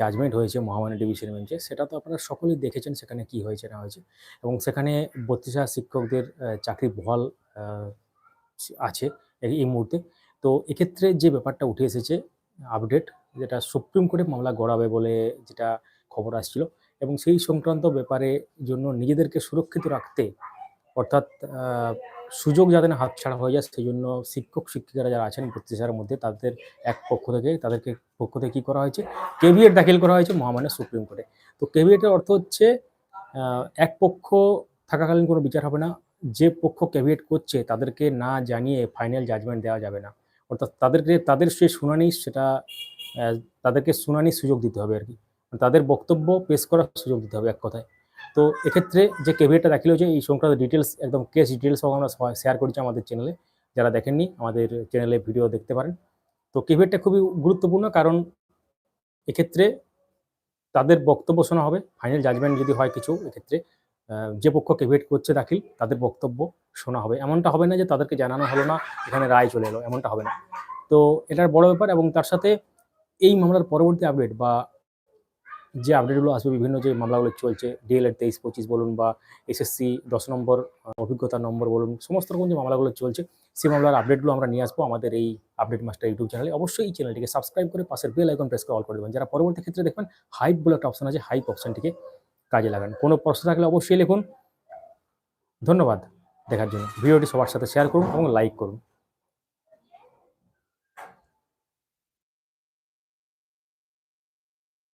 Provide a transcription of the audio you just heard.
Judgement হয়েছে মহামান্য division বেঞ্চে সেটা তো আপনারা সকলেই দেখেছেন সেখানে কি হয়েছে, না হয়েছে। এবং সেখানে বত্রিশ হাজার শিক্ষকদের চাকরি বহাল আছে এই মুহূর্তে। তো এক্ষেত্রে যে ব্যাপারটা উঠে এসেছে আপডেট যেটা সুপ্রিম কোর্টে মামলা গড়াবে বলে যেটা খবর আসছিল, এবং সেই সংক্রান্ত ব্যাপারে জন্য নিজেদেরকে সুরক্ষিত রাখতে অর্থাৎ সুযোগ যাতে না হাতছাড়া হয়ে যায় সেই জন্য শিক্ষক, শিক্ষিকারা যারা আছেন প্রতিষ্ঠার মধ্যে, তাদের এক পক্ষ থেকে, তাদেরকে পক্ষ থেকে কী করা হয়েছে? কেভিয়েট দাখিল করা হয়েছে মহামান্য সুপ্রিম কোর্টে। তো কেভিয়েটের অর্থ হচ্ছে এক পক্ষ থাকাকালীন কোনো বিচার হবে না। যে পক্ষ কেভিয়েট করছে, তাদেরকে না জানিয়ে ফাইনাল জাজমেন্ট দেওয়া যাবে না। অর্থাৎ তাদেরকে, তাদের সে শুনানি, সেটা তাদেরকে শুনানির সুযোগ দিতে হবে আর কি। তাদের বক্তব্য পেশ করার সুযোগ দিতে হবে এক কথায়। তো এক্ষেত্রে যে কেভিয়েটটা দাখিল হয়েছে এই সংক্রান্ত ডিটেলস একদম কেস ডিটেলস আমরা শেয়ার করছি আমাদের চ্যানেলে যারা দেখেননি, আমাদের চ্যানেলে ভিডিও দেখতে পারেন। তো কেভিয়েটটা খুবই গুরুত্বপূর্ণ কারণ এক্ষেত্রে তাদের বক্তব্য শোনা হবে। ফাইনাল জাজমেন্ট যদি হয় কিছু, এক্ষেত্রে যে পক্ষ কেভিয়েট করছে দাখিল, তাদের বক্তব্য শোনা হবে। এমনটা হবে না যে তাদেরকে জানানো হলো না, এখানে রায় চলে এলো, এমনটা হবে না। তো এটার বড় ব্যাপার এবং তার সাথে এই মামলার পরবর্তী আপডেট বা যে আপডেটগুলো আসবে, বিভিন্ন যে মামলাগুলো চলছে ডিএলএড তেইশ, পঁচিশ বলুন বা এসএসসি দশ নম্বর অভিজ্ঞতা নম্বর বলুন, সমস্ত রকম যে মামলাগুলো চলছে, সেই মামলার আপডেটগুলো আমরা নিয়ে আসব আমাদের এই আপডেট মাস্টার ইউটিউব চ্যানেলে অবশ্যই এই চ্যানেলটিকে সাবস্ক্রাইব করে পাশের বেল আইকন প্রেস করে অল করে দেবেন। যারা পরবর্তী ক্ষেত্রে দেখবেন হাইপ বলে একটা অপশন আছে হাইপ অপশনটিকে কাজে লাগান। কোনো প্রশ্ন থাকলে অবশ্যই লিখুন। ধন্যবাদ। দেখার জন্য। ভিডিওটি সবার সাথে শেয়ার করুন এবং লাইক করুন।